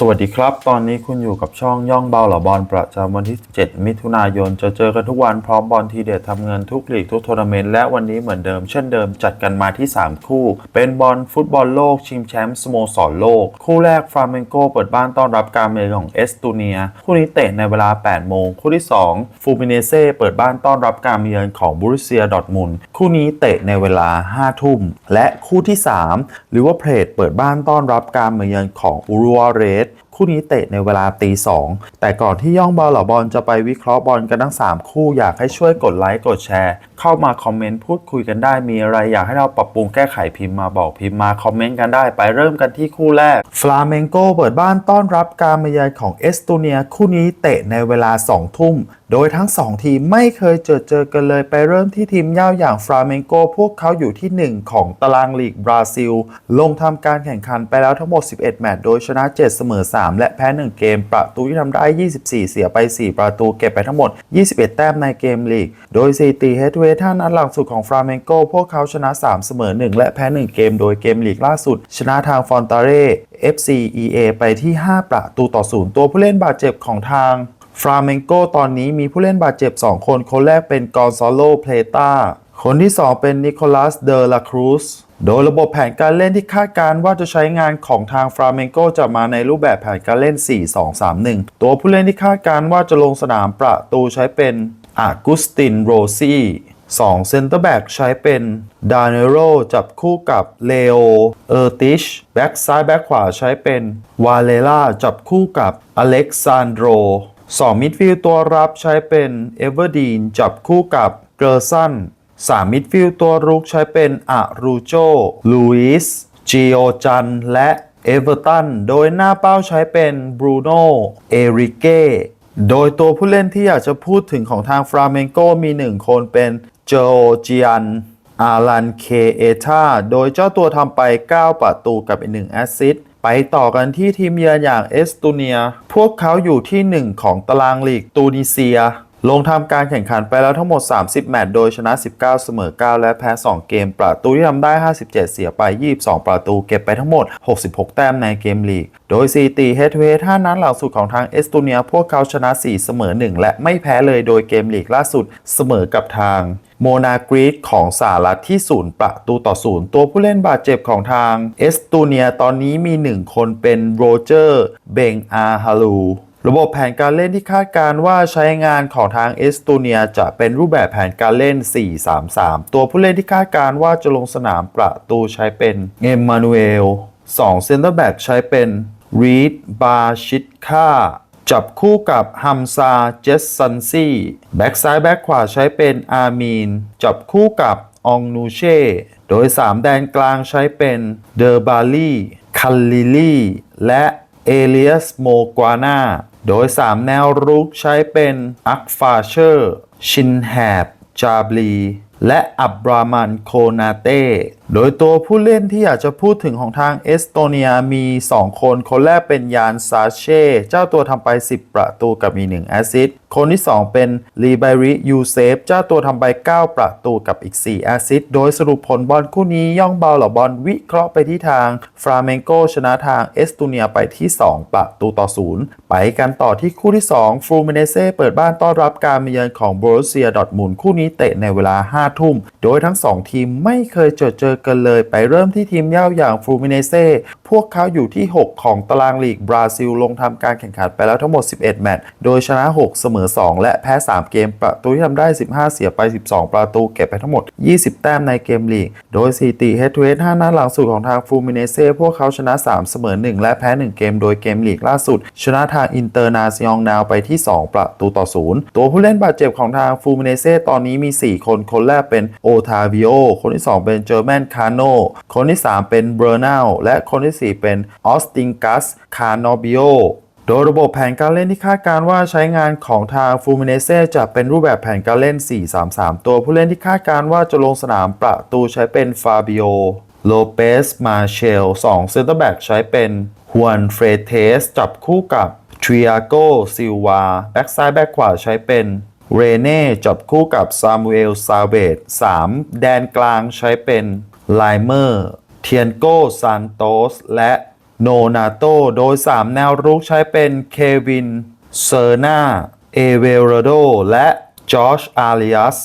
สวัสดีครับ ตอนนี้คุณอยู่กับช่องย่องเบาเหล่าบอลประจำวันที่ 7 มิถุนายน จะเจอกันทุกวันพร้อมบอลทีเด็ดทำเงินทุกลีกทุกทัวร์นาเมนต์และวันนี้เหมือนเดิมเช่นเดิมจัดกันมาที่ 3 คู่ เป็นบอลฟุตบอลโลก ชิงแชมป์สโมสรโลก คู่แรกฟราเมนโกเปิดบ้านต้อนรับการเมืองของเอสโตเนีย คู่นี้เตะในเวลา 8 โมง คู่ที่ 2 ฟูมิเนเซ่เปิดบ้านต้อนรับการเยือนของบูรุเซียดอทมุนคู่นี้เตะในเวลา 5 ทุ่มและคู่ที่3หรือว่าเพลทเปิดบ้านต้อนรับการมเยือนของอุรุวาเรส คู่นี้เตะในเวลาตีสองแต่ก่อนที่ย่องบอลเหล่าบอลจะไปวิเคราะห์บอลกันทั้ง 3 คู่อยากให้ช่วยกดไลค์กดแชร์ เข้ามาคอมเมนต์พูดคุยกันได้มีอะไรอยากให้เราปรับปรุงแก้ไขพิมพ์มาบอกพิมพ์มาคอมเมนต์กันได้ไปเริ่มกันที่คู่แรกฟลาเมงโกเปิดบ้านต้อนรับการมาเยือนของเอสโตเนีย คู่นี้เตะในเวลา2ทุ่มโดยทั้ง 2 ทีมไม่เคยเจอเจอกันเลยไปเริ่มที่ทีมเย่าอย่างฟราเมงโกพวกเขาอยู่ที่ 1 ของตารางลีกบราซิล ลงทำการแข่งขันไปแล้วทั้งหมด 11 แมตช์โดยชนะ 7 เสมอ 3และแพ้ 1 เกม ประตูที่ทำได้ 24 เสียไป 4 ประตูเก็บไปทั้งหมด 21 แต้มในเกมลีก โดยสถิติเฮดเวท่านัดหลังสุดของฟราเมงโกพวกเขาชนะ 3 เสมอ 1 และแพ้ 1 เกม โดยเกมลีกล่าสุด ชนะทางฟอนตาเร่ FCEA ไปที่ 5 ประตูต่อ 0 ตัวผู้เล่นบาดเจ็บของทางฟราเมงโกตอนนี้มีผู้เล่นบาดเจ็บ 2 คน คนแรกเป็นกอนซาโล เพลตาคนที่ 2 เป็นนิโคลัส เดลาครูส โดยระบบแผนการเล่นที่คาดการว่าจะใช้งานของทางฟราเมงโกจะมาในรูปแบบแผนการเล่น 4-2-3-1 ตัวผู้เล่นที่คาดการว่าจะลงสนามประตูใช้เป็นอากุสตินโรซี่2เซนเตอร์แบ็กใช้เป็นดาเนโรจับคู่กับเลโอเออร์ติชแบ็กซ้ายแบ็กขวาใช้เป็นวาเลล่าจับคู่กับอเล็กซานโดรสองมิดฟิลด์ตัวรับใช้เป็นเอเวอร์ดีนจับคู่กับเกอร์ซัน สามมิดฟิลตัวรุกใช้เป็นอารูโจลูอิสจิโอจัน และเอเวอร์ตัน โดยหน้าเป้าใช้เป็นบรูโนเอริเกโดยตัวผู้เล่นที่อยากจะพูดถึงของทางฟราเมงโกมีหนึ่งคนเป็นโจเจียนอารันเคเอธาโดยเจ้าตัวทำไป 9 ประตูกับอีกหนึ่งแอสซิสต์ไปต่อกันที่ทีมเยือนอย่างเอสโตเนีย พวกเขาอยู่ที่ 1 ของตารางลีกตูนิเซีย ลงทำการแข่งขันไปแล้วทั้งหมด 30 แมตช์โดยชนะ 19 เสมอ 9 และแพ้ 2 เกม ประตูที่ทำได้ 57 เสียไป 22 ประตูเก็บไปทั้งหมด 66 แต้มในเกมลีก โดยสถิติเฮดเวท่านั้นหลังสุดของทางเอสโตเนีย พวกเขาชนะ 4 เสมอ 1 และไม่แพ้เลยโดยเกมลีกล่าสุดเสมอกับทางโมนากรีดของสหรัฐที่ศูนย์ประตูต่อศูนย์ตัวผู้เล่นบาดเจ็บของทางเอสโตเนียตอนนี้มี 1 คนเป็นโรเจอร์เบงอาฮาลู ระบบแผนการเล่นที่คาดการว่าใช้งานของทางเอสโตเนียจะเป็นรูปแบบแผนการเล่น 4-3-3 ตัวผู้เล่นที่คาดการว่าจะลงสนามประตูใช้เป็นเอมมานูเอล2เซนเตอร์แบ็กใช้เป็นรีดบาชิดคาจับคู่กับฮัมซาเจสซันซี่แบ็กซ้ายแบ็กขวาใช้เป็นอามีน จับคู่กับองนูเช่ โดย 3 แดนกลางใช้เป็นเดอร์บาลีคัลลิลีและเอเลียสโมกวานา โดย 3 แนวรุกใช้เป็นอักฟาเชอร์ ชินแฮบ จาบลี และอับรามันโคนาเต้โดยตัวผู้เล่นที่อยากจะพูดถึงของทางเอสโตเนียมี 2 คน คนแรกเป็นยานซาเช่เจ้าตัวทำไป 10 ประตูกับมี1แอสซิสต์คนที่ 2 เป็นลีไบริยูเซฟเจ้าตัวทำไป 9 ประตูกับอีก 4 แอสซิสต์โดยสรุปผลบอลคู่นี้ย่องเบาเหล่าบอลวิเคราะห์ไปที่ทางฟราเมงโกชนะทางเอสโตเนียไปที่ 2 ประตูต่อ 0 ไปกันต่อที่คู่ที่ 2ฟรูเมเนเซ่เปิดบ้านต้อนรับการมาเยือนของโบรเซียดอทมุนคู่นี้เตะในเวลา 5 ทุ่ม โดยทั้ง 2 ทีมไม่เคยเจอเจอกันเลย ไปเริ่มที่ทีมเย่าอย่างฟูมิเนเซ่พวกเขาอยู่ที่ 6 ของตารางลีกบราซิล ลงทำการแข่งขันไปแล้วทั้งหมด 11 แมตช์ โดยชนะ 6 เสมอ 2 และแพ้ 3 เกม ประตูที่ทำได้ 15 เสียไป 12 ประตู เก็บไปทั้งหมด 20 แต้มในเกมลีก โดยสถิติเฮดทูเฮด5นัดหลังสุดของทางฟรูเมเนเซ่พวกเขาชนะ 3 เสมอ 1 และแพ้ 1 เกม โดยเกมลีกล่าสุด ชนะทางอินเตอร์นาซิองนาวไปที่ 2 ประตูต่อ 0 ตัวผู้เล่นบาดเจ็บของทางฟรูเมเนเซ่ตอนนี้มี 4 คน คนแรกเป็นโอทาวิโอ คนที่ 2 เป็นเจอร์แมนคาโนคนที่ 3 เป็นเบอร์นาลและคนที่4 เป็นออสติงกัสคาโนบิโอโดยระบบแผนการเล่นที่คาดการว่าใช้งานของทางฟูมิเนเซ่จะเป็นรูปแบบแผนการเล่น 4-3-3 ตัวผู้เล่นที่คาดการว่าจะลงสนามประตูใช้เป็นฟาบิโอโลเปสมาเชล2เซนเตอร์แบ็กใช้เป็นฮวนเฟรเทสจับคู่กับทริอาโกซิลวาแบ็กซ้ายแบ็กขวาใช้เป็นเรเน่จับคู่กับซามูเอลซาเวต3แดนกลางใช้เป็นไลเมอร์ เทียนโกซานโตส และโนนาโต โดย 3 แนวรุกใช้เป็นเควิน เซอร์นาเอเวโรโด และจอชอาริอัส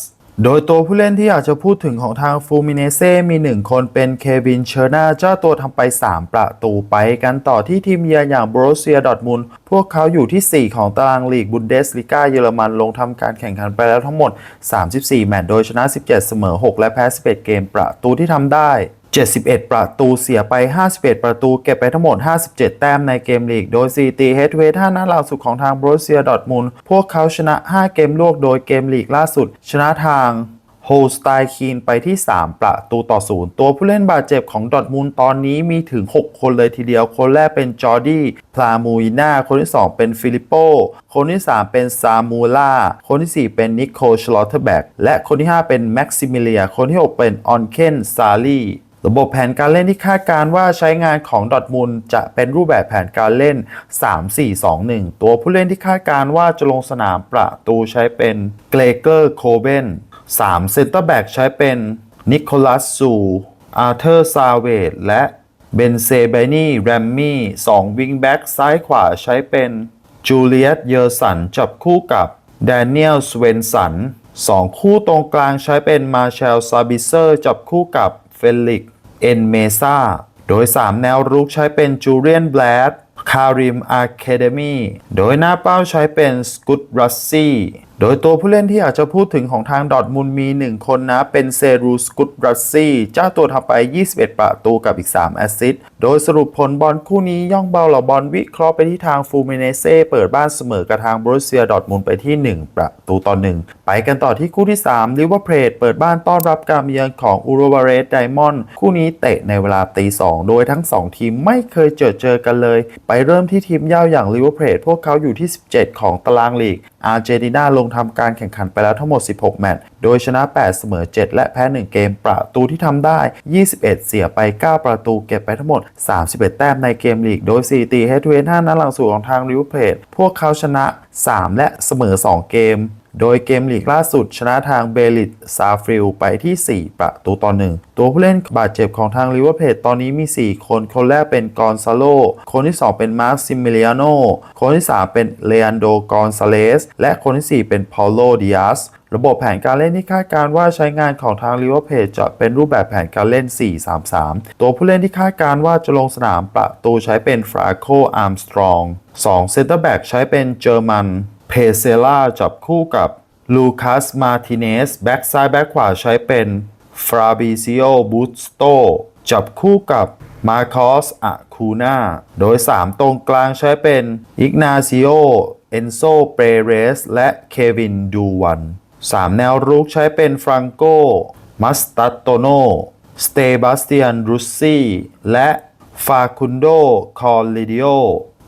โดยตัวผู้เล่นที่อยากจะพูดถึงของทางฟูมิเนเซ่มี 1 คนเป็นเควิน เชอร์นาเจ้าตัวทำไป 3 ประตูไปกันต่อที่ทีมเยือนอย่างโบรเซียดอทมุนพวกเขาอยู่ที่ 4 ของตารางลีกบุนเดสลิก้าเยอรมันลงทำการแข่งขันไปแล้วทั้งหมด 34 แมตช์โดยชนะ 17 เสมอ 6 และแพ้ 11 เกมประตูที่ทำได้ 71 ประตูเสียไป 51 ประตูเก็บไปทั้งหมด 57 แต้มในเกมลีก โดยซีตีเฮดเวท่านัดล่าสุดของทางบรเซียดอทมุนพวกเขาชนะ 5 เกมลวกโดยเกมลีกล่าสุด ชนะทางโฮสไตคีนไปที่ 3 ประตูต่อศูนย์ตัวผู้เล่นบาดเจ็บของดอทมุนตอนนี้มีถึง 6 คนเลยทีเดียว คนแรกเป็นจอร์ดี้พลามูอิน่าคนที่ 2 เป็นฟิลิปโป คนที่ 3 เป็นซามูล่า คนที่ 4 เป็นนิโคลชลอเทอร์แบกและคนที่ 5 เป็นแม็กซิมิเลีย คนที่ 6 เป็นออนเคนซาลี ระบบแผนการเล่นที่คาดการว่าใช้งานของดอทมุนด์จะเป็นรูปแบบแผนการเล่น 3-4-2-1 ตัวผู้เล่นที่คาดการว่าจะลงสนามประตูใช้เป็นเกรเกอร์โคเบน3เซนเตอร์แบ็กใช้เป็นนิโคลัสซูอาร์เธอร์ซาเวดและเบนเซเบนี่แรมมี่2วิงแบ็กซ้ายขวาใช้เป็นจูเลียตเยอร์สันจับคู่กับแดเนียลสเวนสันสองคู่ตรงกลางใช้เป็นมาเชลซาบิเซอร์จับคู่กับเฟลิก เอ็นเมซาโดย 3 แนวรุกใช้เป็นจูเลียนแบลดคาริมอาร์เคเดมีโดยหน้าเป้าใช้เป็นสกุตรัสซี่ โดยตัวผู้เล่นที่อยากจะพูดถึงของทางดอทมุนมี 1 คนนะ เป็นเซรูสกุตรัสซี่เจ้าตัวทำไป 21 ประตูกับอีก 3 แอสซิสต์โดยสรุปผลบอลคู่นี้ย่องเบาเหล่าบอลวิเคราะห์ไปที่ทางฟูมิเนเซ่เปิดบ้านเสมอกับทางบรูเซียดอทมุนไปที่ 1 ประตูต่อ 1 ไปกันต่อที่คู่ที่3ลิเวอร์เพลดเปิดบ้านต้อนรับการเยือนของอูโรบาเรสไดมอนด์คู่นี้เตะในเวลาตีสองโดยทั้ง 2 ทีมไม่เคยเจอเจอกันเลย ไปเริ่มที่ทีมเย่าอย่างลิเวอร์เพลดพวกเขาอยู่ที่ 17 ของตารางลีกอาร์เจนตินาลงทำการแข่งขันไปแล้วทั้งหมด 16 แมตช์ โดยชนะ 8 เสมอ 7 และแพ้ 1 เกม ประตูที่ทำได้ 21 เสียไป 9 ประตูเก็บไปทั้งหมด 31 แต้มในเกมลีก โดย4ตีเฮดเวน5นัดหลังสุดของทางลิเวอร์เพลพวกเขาชนะ 3 และเสมอ 2 เกม โดยเกมลีกล่าสุดชนะทางเบลิตซาฟิลไปที่ 4 ประตูต่อ 1 ตัวผู้เล่นบาดเจ็บของทางลิเวอร์เพลตอนนี้มี 4 คน คนแรกเป็นกอนซาโล คนที่ 2 เป็นมาร์คซิมิเลียโน คนที่ 3 เป็นเลอันโดกอนซาเลส และคนที่ 4 เป็นพาโลดิอาสระบบแผนการเล่นที่คาดการว่าใช้งานของทางลิเวอร์เพลจะเป็นรูปแบบแผนการเล่น 4-3-3 ตัวผู้เล่นที่คาดการว่าจะลงสนามประตูใช้เป็นฟราโคอาร์มสตรอง 2 เซนเตอร์แบ็กใช้เป็นเจอร์มัน เพเซล่าจับคู่กับลูคัสมาติเนสแบ็กซ้ายแบ็กขวาใช้เป็นฟราบิซิโอบูสโตจับคู่กับมาคอสอะคูนาโดย 3 ตรงกลางใช้เป็นอิกนาซิโอเอนโซเปเรส และเควินดูวัน3แนวรุกใช้เป็นฟรังโกมัสตัตโตโนสเตบาสเตียนรุสซี่และฟาคุนโดคอลลิดิโอ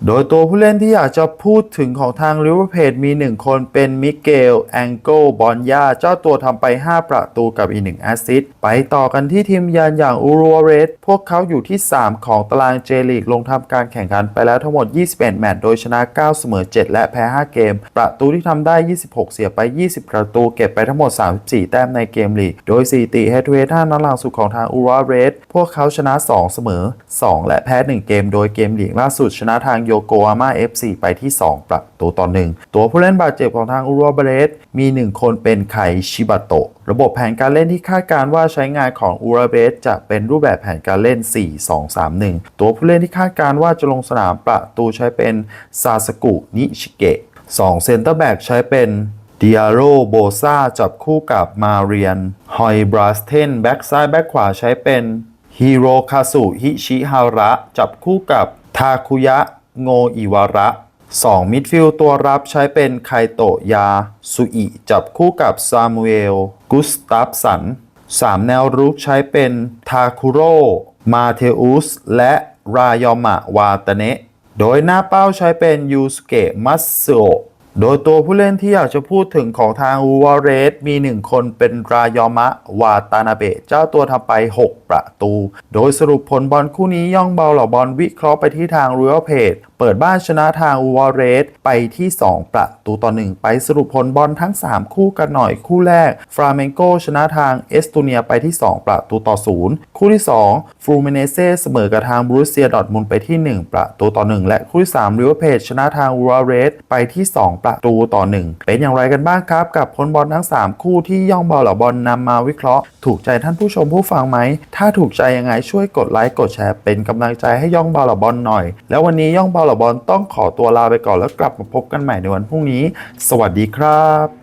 โดยตัวผู้เล่นที่อยากจะพูดถึงของทางลิเวอร์เพลมี 1 คนเป็นมิเกล แองโกบอนยา เจ้าตัวทำไป 5 ประตูกับอีก 1 แอสซิสต์ไปต่อกันที่ทีมยานอย่างอูรัวเรส พวกเขาอยู่ที่ 3 ของตารางเจลีกลงทำการแข่งขันไปแล้วทั้งหมด 21 แมตช์โดยชนะ 9 เสมอ 7 และแพ้ 5 เกม ประตูที่ทำได้ 26 เสียไป 20 ประตู เก็บไปทั้งหมด 34 แต้มในเกมลีก โดย4ตีเฮดเวท่านัดหลังสุดของทางอูรัวเรส พวกเขาชนะ 2 เสมอ 2 และแพ้ 1 เกม โดยเกมลีกล่าสุดชนะทางโยโกฮาม่า FC ไปที่ 2 ประตูต่อ1ตัวผู้เล่นบาดเจ็บของทางอูรัวเรสมี 1 คนเป็นไคชิบะโตะ ระบบแผนการเล่นที่คาดการว่าใช้งานของอูราเบสจะเป็นรูปแบบแผนการเล่น 4-2-3-1 ตัวผู้เล่นที่คาดการว่าจะลงสนามประตูใช้เป็นซาสกุนิชิเกะ2เซนเตอร์แบ็กใช้เป็นดิอาโรโบซาจับคู่กับมาเรียนฮอยบราสเทนแบ็กซ้ายแบ็กขวาใช้เป็นฮิโรคาสุฮิชิฮาระ จับคู่กับทาคุยะ โงอิวาระ 2 มิดฟิลด์ตัวรับใช้เป็นไคโตะยาสุอิจับคู่กับซามูเอลกุสตัฟสัน 3 แนวรุกใช้เป็นทาคุโรมาเทอุสและรายอมะวาตเนะ โดยหน้าเป้าใช้เป็นยูสเกะมัสโอะ โดยตัวผู้เล่นที่อยากจะพูดถึงของทางอูวาเรสมีหนึ่งคนเป็นรายอมะวาตานาเบะเจ้าตัวทำไป 6 ประตู โดยสรุปผลบอลคู่นี้ย่องเบาเหล่าบอลวิเคราะห์ไปที่ทางรูเอลเพจเปิดบ้านชนะทางอูวาเรสไปที่ 2 ประตูต่อ 1 ไปสรุปผลบอลทั้ง 3 คู่กันหน่อยคู่แรกฟราเมนโกชนะทางเอสโตเนียไปที่ 2 ประตูต่อ 0 คู่ที่ 2ฟูเมเนเซ่เสมอกับทางบรูเซียดอทมุนไปที่ 1 ประตูต่อ 1 และคู่ที่3ริเวอร์เพจชนะทางอูวาเรสไปที่ 2ประตูต่อ 1 เป็นอย่างไรกันบ้างครับ กับผลบอลทั้ง 3 คู่ที่ย่องบอลเหล่าบอลนำมาวิเคราะห์ถูกใจท่านผู้ชมผู้ฟังไหม ถ้าถูกใจยังไงช่วยกดไลค์กดแชร์เป็นกำลังใจให้ย่องบอลเหล่าบอลหน่อย แล้ววันนี้ย่องบอลเหล่าบอลต้องขอตัวลาไปก่อนแล้วกลับมาพบกันใหม่ในวันพรุ่งนี้ สวัสดีครับ